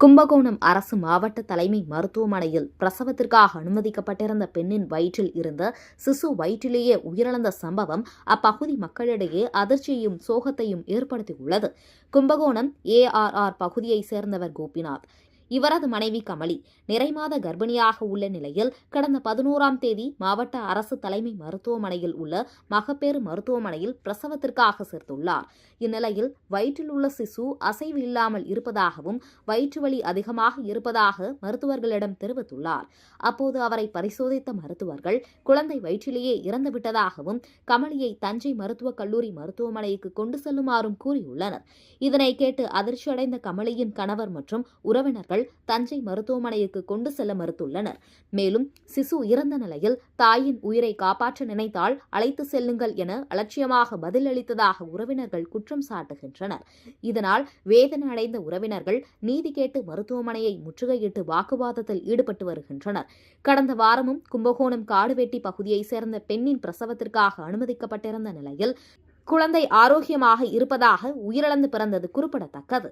கும்பகோணம் அரசு மாவட்ட தலைமை மருத்துவமனையில் பிரசவத்திற்காக அனுமதிக்கப்பட்டிருந்த பெண்ணின் வயிற்றில் இருந்த சிசு வயிற்றிலேயே உயிரிழந்த சம்பவம் அப்பகுதி மக்களிடையே அதிர்ச்சியையும் சோகத்தையும் ஏற்படுத்தியுள்ளது. கும்பகோணம் ஏஆர்ஆர் பகுதியைச் சேர்ந்தவர் கோபிநாத். இவரது மனைவி கமலி நிறைமாத கர்ப்பிணியாக உள்ள நிலையில் கடந்த பதினோராம் தேதி மாவட்ட அரசு தலைமை மருத்துவமனையில் உள்ள மகப்பேறு மருத்துவமனையில் பிரசவத்திற்காக சேர்த்துள்ளார். இந்நிலையில் வயிற்றில் உள்ள சிசு அசைவு இல்லாமல் இருப்பதாகவும் வயிற்று வலி அதிகமாக இருப்பதாக மருத்துவர்களிடம் தெரிவித்துள்ளார். அப்போது அவரை பரிசோதித்த மருத்துவர்கள் குழந்தை வயிற்றிலேயே இறந்துவிட்டதாகவும் கமலியை தஞ்சை மருத்துவக் கல்லூரி மருத்துவமனைக்கு கொண்டு செல்லுமாறும் கூறியுள்ளனர். இதனை கேட்டு அதிர்ச்சியடைந்த கமலியின் கணவர் மற்றும் உறவினர்கள் தஞ்சை மருத்துவமனைக்கு கொண்டு செல்ல மறுத்துள்ளனர். மேலும் சிசு இறந்த நிலையில் தாயின் உயிரை காப்பாற்ற நினைத்தால் அழைத்து செல்லுங்கள் என அலட்சியமாக பதிலளித்ததாக உறவினர்கள் குற்றம் சாட்டுகின்றனர். இதனால் வேதனை அடைந்த உறவினர்கள் நீதி கேட்டு மருத்துவமனையை முற்றுகையிட்டு வாக்குவாதத்தில் ஈடுபட்டு வருகின்றனர். கடந்த வாரமும் கும்பகோணம் காடுவெட்டி பகுதியைச் சேர்ந்த பெண்ணின் பிரசவத்திற்காக அனுமதிக்கப்பட்டிருந்த நிலையில் குழந்தை ஆரோக்கியமாக இருப்பதாக உயிரிழந்து பிறந்தது குறிப்பிடத்தக்கது.